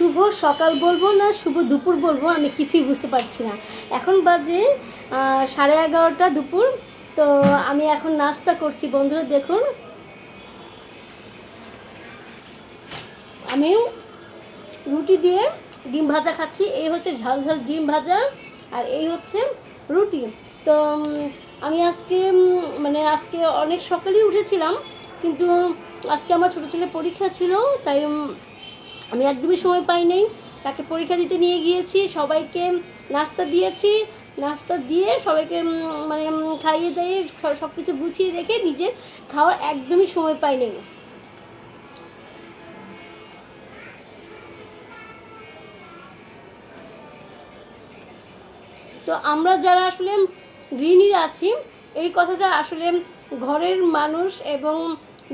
শুভ সকাল বলব না শুভ দুপুর বলব, আমি কিছুই বুঝতে পারছি না। এখন বাজে সাড়ে এগারোটা দুপুর, তো আমি এখন নাস্তা করছি। বন্ধুরা, দেখুন। আমি রুটি দিয়ে ডিম ভাজা খাচ্ছি। এই হচ্ছে ঝাল ঝাল ডিম ভাজা আর এই হচ্ছে রুটি। তো আমি আজকে মানে আজকে অনেক সকালেই উঠেছিলাম, কিন্তু আজকে আমার ছোটো ছেলে পরীক্ষা ছিল, তাই আমি একদমই সময় পাই নাই। তাকে পরীক্ষা দিতে নিয়ে গিয়েছি, সবাইকে নাস্তা দিয়েছি। নাস্তা দিয়ে সবাইকে মানে খাইয়ে দিয়ে সব কিছু গুছিয়ে রেখে নিজের খাওয়ার একদমই সময় পাই নাই। তো আমরা যারা আসলে গৃহিণীরা আছি, এই কথাটা আসলে ঘরের মানুষ এবং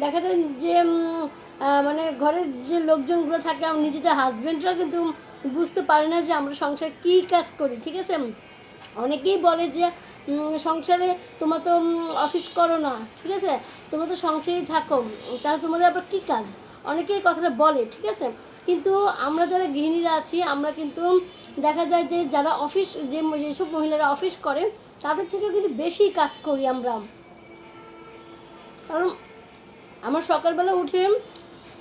দেখা যায় যে মানে ঘরের যে লোকজনগুলো থাকে, আমার নিজেদের হাজব্যান্ডরা কিন্তু বুঝতে পারে না যে আমরা সংসার কী কাজ করি, ঠিক আছে? অনেকেই বলে যে সংসারে তোমরা তো অফিস করো না, ঠিক আছে? তোমরা তো সংসারেই থাকো, তাহলে তোমাদের আবার কী কাজ? অনেকেই কথাটা বলে, ঠিক আছে? কিন্তু আমরা যারা গৃহিণীরা আছি, আমরা কিন্তু দেখা যায় যে যারা অফিস যে যেসব মহিলারা অফিস করে, তাদের থেকেও কিন্তু বেশি কাজ করি আমরা। কারণ, আমার সকালবেলা উঠে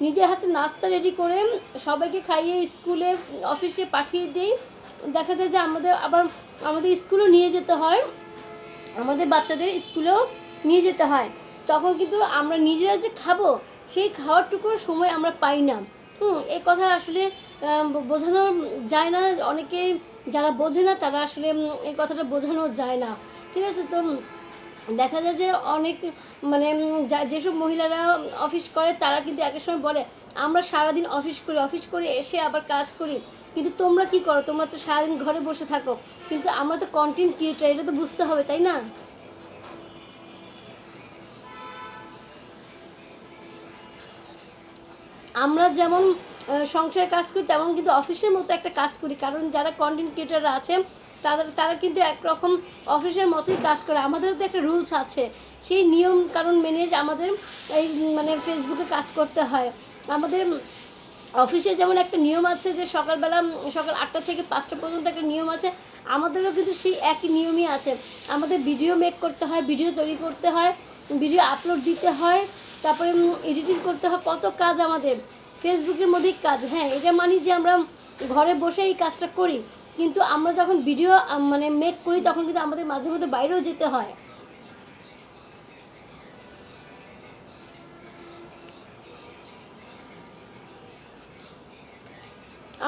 নিজের হাতে নাস্তা রেডি করে সবাইকে খাইয়ে স্কুলে অফিসে পাঠিয়ে দিই। দেখা যায় যে আমাদের আবার আমাদের স্কুলেও নিয়ে যেতে হয়। আমাদের বাচ্চাদের স্কুলেও নিয়ে যেতে হয়। তখন কিন্তু আমরা নিজেরা যে খাব, সেই খাওয়ারটুকুর সময় আমরা পাই না। হুম এই কথা আসলে বোঝানো যায় না। অনেকে যারা বোঝে না, তারা আসলে এই কথাটা বোঝানো যায় না। ঠিক আছে, তো দেখা যায় যে অনেক মানে যা- যেসব মহিলারা অফিস করে, তারা কিন্তু একের সময় বলে, আমরা সারাদিন অফিস করি অফিস করে এসে আবার কাজ করি। কিন্তু তোমরা কি করো? তোমরা তো সারাদিন ঘরে বসে থাকো। কিন্তু আমরা তো কন্টেন্ট ক্রিয়েটার এটা তো বুঝতে হবে, তাই না? আমরা যেমন সংসারের কাজ করি, তেমন কিন্তু অফিসের মতো একটা কাজ করি। কারণ যারা কন্টেন্ট ক্রিয়েটাররা আছে তাদের, তারা কিন্তু একরকম অফিসের মতোই কাজ করে। আমাদেরও তো একটা রুলস আছে। সেই নিয়ম কারণ মেনে আমাদের এই মানে ফেসবুকে কাজ করতে হয়। আমাদের অফিসে যেমন একটা নিয়ম আছে যে সকালবেলা, সকাল আটটা থেকে পাঁচটা পর্যন্ত একটা নিয়ম আছে, আমাদেরও কিন্তু সেই একই নিয়মই আছে। আমাদের ভিডিও মেক করতে হয়, ভিডিও তৈরি করতে হয়, ভিডিও আপলোড দিতে হয়, তারপরে এডিটিং করতে হয়। কত কাজ আমাদের। ফেসবুকের মধ্যেই কাজ। হ্যাঁ এটা মানি যে আমরা ঘরে বসে এই কাজটা করি। কিন্তু আমরা যখন ভিডিও মানে মেক করি, তখন কিন্তু আমাদের মাঝে মধ্যে বাইরেও যেতে হয়।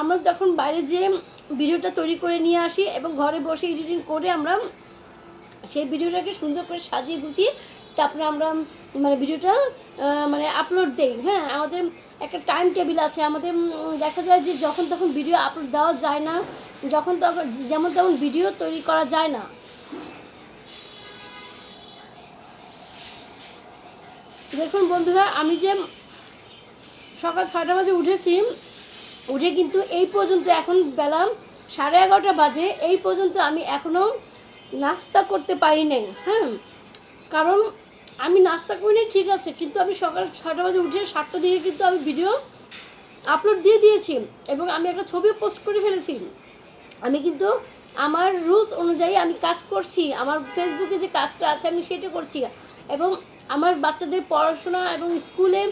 আমরা যখন বাইরে যেয়ে ভিডিওটা তৈরি করে নিয়ে আসি এবং ঘরে বসে এডিটিং করে আমরা সেই ভিডিওটাকে সুন্দর করে সাজিয়ে গুছিয়ে তারপরে আমরা মানে ভিডিওটা মানে আপলোড দেই হ্যাঁ? আমাদের একটা টাইম টেবিল আছে, আমাদের দেখা যায় যে যখন তখন ভিডিও আপলোড দেওয়া যায় না, যখন তখন, যেমন তেমন ভিডিও তৈরি করা যায় না। দেখুন বন্ধুরা, আমি যে সকাল ছয়টা বাজে উঠেছি, উঠে কিন্তু এই পর্যন্ত এখন বেলা সাড়ে এগারোটা বাজে, এই পর্যন্ত আমি এখনও নাস্তা করতে পারি নাই হ্যাঁ? কারণ আমি নাস্তা করিনি ঠিক আছে, কিন্তু আমি সকাল ছটা বাজে উঠে সাতটা দিকে কিন্তু আমি ভিডিও আপলোড দিয়ে দিয়েছি এবং আমি একটা ছবিও পোস্ট করে ফেলেছি। আমি কিন্তু আমার রুলস অনুযায়ী আমি কাজ করছি, আমার ফেসবুকে যে কাজটা আছে আমি সেটা করছি এবং আমার বাচ্চাদের পড়াশোনা এবং স্কুলে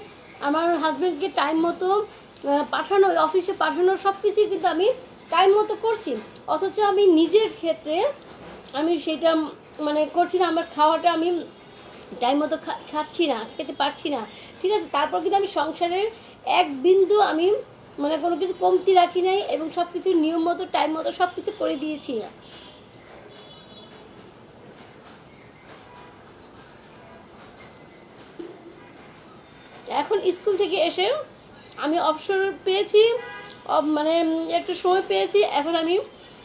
আমার হাজব্যান্ডকে টাইম মতো পাঠানো অফিসে পাঠানো সব কিছুই কিন্তু আমি টাইম মতো করছি। অথচ আমি নিজের ক্ষেত্রে আমি সেটা মানে করছি না, আমার খাওয়াটা আমি টাইম মতো খাচ্ছি না, খেতে পারছি না। ঠিক আছে? তারপর কিন্তু আমি সংসারের এক বিন্দু আমি মানে কোনো কিছু কমতি রাখি নাই এবং সব কিছু নিয়ম মতো টাইম মতো সব কিছু করে দিয়েছি। এখন স্কুল থেকে এসে আমি অবসর পেয়েছি মানে একটু সময় পেয়েছি। এখন আমি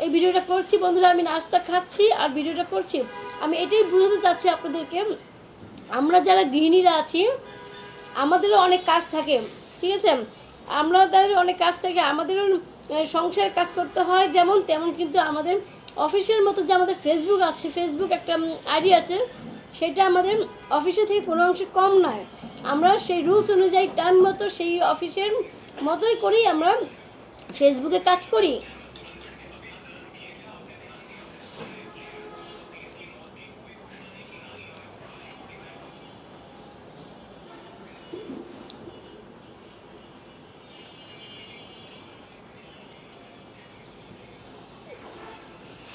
এই ভিডিওটা করছি। বন্ধুরা, আমি নাস্তা খাচ্ছি আর ভিডিওটা করছি। আমি এটাই বুঝাতে চাচ্ছি আপনাদেরকে আমরা যারা গৃহিণীরা আছি, আমাদেরও অনেক কাজ থাকে, ঠিক আছে? আমাদের অনেক কাজ থাকে, আমাদেরও সংসারের কাজ করতে হয়, যেমন তেমন কিন্তু আমাদের অফিসের মতো যে আমাদের ফেসবুক আছে ফেসবুক একটা আইডি আছে, সেটা আমাদের অফিসে থেকে কোনো অংশে কম নয়। আমরা সেই রুলস অনুযায়ী টাইম মতো সেই অফিসের মতোই করেই আমরা ফেসবুকে কাজ করি।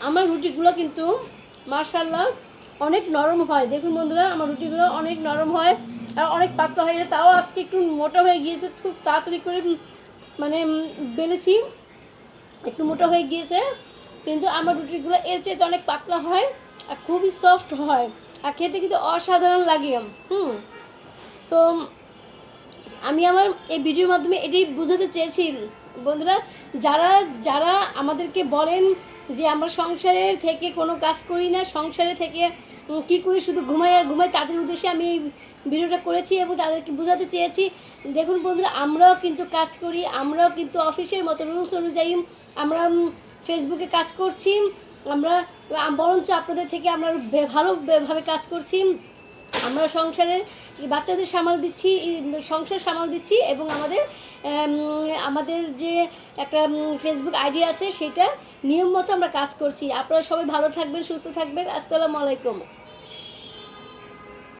আমার রুটিগুলো কিন্তু মার্শাল্লাহ অনেক নরম হয়। দেখুন বন্ধুরা, আমার রুটিগুলো অনেক নরম হয় আর অনেক পাতলা হয়ে তাও আজকে একটু মোটা হয়ে গিয়েছে, খুব তাড়াতাড়ি করে মানে বেলেছি। একটু মোটা হয়ে গিয়েছে, কিন্তু আমার রুটিগুলো এর চেয়ে অনেক পাতলা হয় আর খুবই সফট হয় আর খেতে কিন্তু অসাধারণ লাগে, হুম। তো, আমি আমার এই ভিডিওর মাধ্যমে এটাই বোঝাতে চেয়েছি বন্ধুরা, যারা যারা আমাদেরকে বলেন যে আমরা সংসারের থেকে কোনো কাজ করি না, সংসারে থেকে কি করি শুধু ঘুমাই আর ঘুমাই, তাদের উদ্দেশ্যে আমি এই ভিডিওটা করেছি এবং তাদেরকে বোঝাতে চেয়েছি। দেখুন বন্ধুরা, আমরাও কিন্তু কাজ করি, আমরাও কিন্তু অফিসের মতো রুলস অনুযায়ী আমরা ফেসবুকে কাজ করছি। আমরা বরঞ্চ আপনাদের থেকে আমরা ভালোভাবে কাজ করছি। আমরা সংসারের বাচ্চাদের সামাল দিচ্ছি সংসার সামাল দিচ্ছি এবং আমাদের আমাদের যে একটা ফেসবুক আইডি আছে, সেটা নিয়ম মতো আমরা কাজ করছি। আপনারা সবাই ভালো থাকবেন, সুস্থ থাকবেন। আসসালামু আলাইকুম।